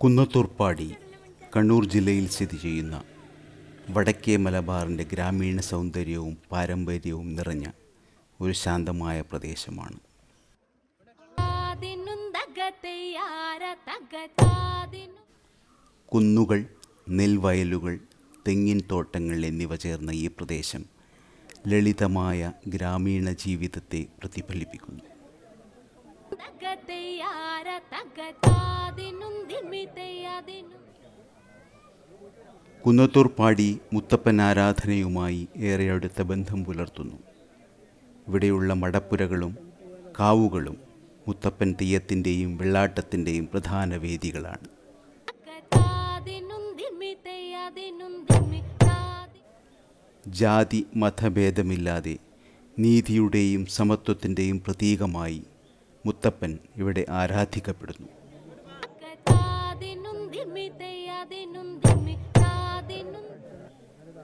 കുന്നത്തൂർപ്പാടി കണ്ണൂർ ജില്ലയിൽ സ്ഥിതി ചെയ്യുന്ന വടക്കേ മലബാറിന്റെ ഗ്രാമീണ സൗന്ദര്യവും പാരമ്പര്യവും നിറഞ്ഞ ഒരു ശാന്തമായ പ്രദേശമാണ്. കുന്നുകൾ നെൽവയലുകൾ തെങ്ങിൻ തോട്ടങ്ങൾ എന്നിവ ചേർന്ന ഈ പ്രദേശം ലളിതമായ ഗ്രാമീണ ജീവിതത്തെ പ്രതിഫലിപ്പിക്കുന്നു. തകത്തെ പാടി മുത്തപ്പൻ ആരാധനയുമായി ഏറെ അടുത്ത ബന്ധം പുലർത്തുന്നു. ഇവിടെയുള്ള മടപ്പുരകളും കാവുകളും മുത്തപ്പൻ തെയ്യത്തിന്റെയും വെള്ളാട്ടത്തിന്റെയും പ്രധാന വേദികളാണ്. ജാതി മതഭേദമില്ലാതെ നീതിയുടെയും സമത്വത്തിന്റെയും പ്രതീകമായി മുത്തപ്പൻ ഇവിടെ ആരാധിക്കപ്പെടുന്നു.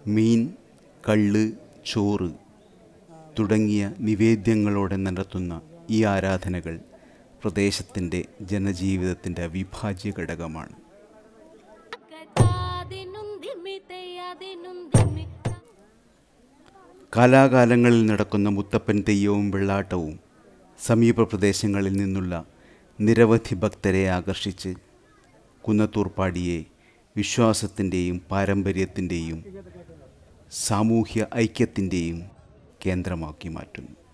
മീൻ കള്ള് ചോറ് തുടങ്ങിയ നിവേദ്യങ്ങളോടെ നടത്തുന്ന ഈ ആരാധനകൾ പ്രദേശത്തിന്റെ ജനജീവിതത്തിന്റെ അവിഭാജ്യ ഘടകമാണ്. കാലാകാലങ്ങളിൽ നടക്കുന്ന മുത്തപ്പൻ തെയ്യവും വെള്ളാട്ടവും സമീപ പ്രദേശങ്ങളിൽ നിന്നുള്ള നിരവധി ഭക്തരെ ആകർഷിച്ച് കുന്നത്തൂർപ്പാടിയെ വിശ്വാസത്തിന്റെയും പാരമ്പര്യത്തിന്റെയും സാമൂഹ്യ ഐക്യത്തിന്റെയും കേന്ദ്രമാക്കി മാറ്റുന്നു.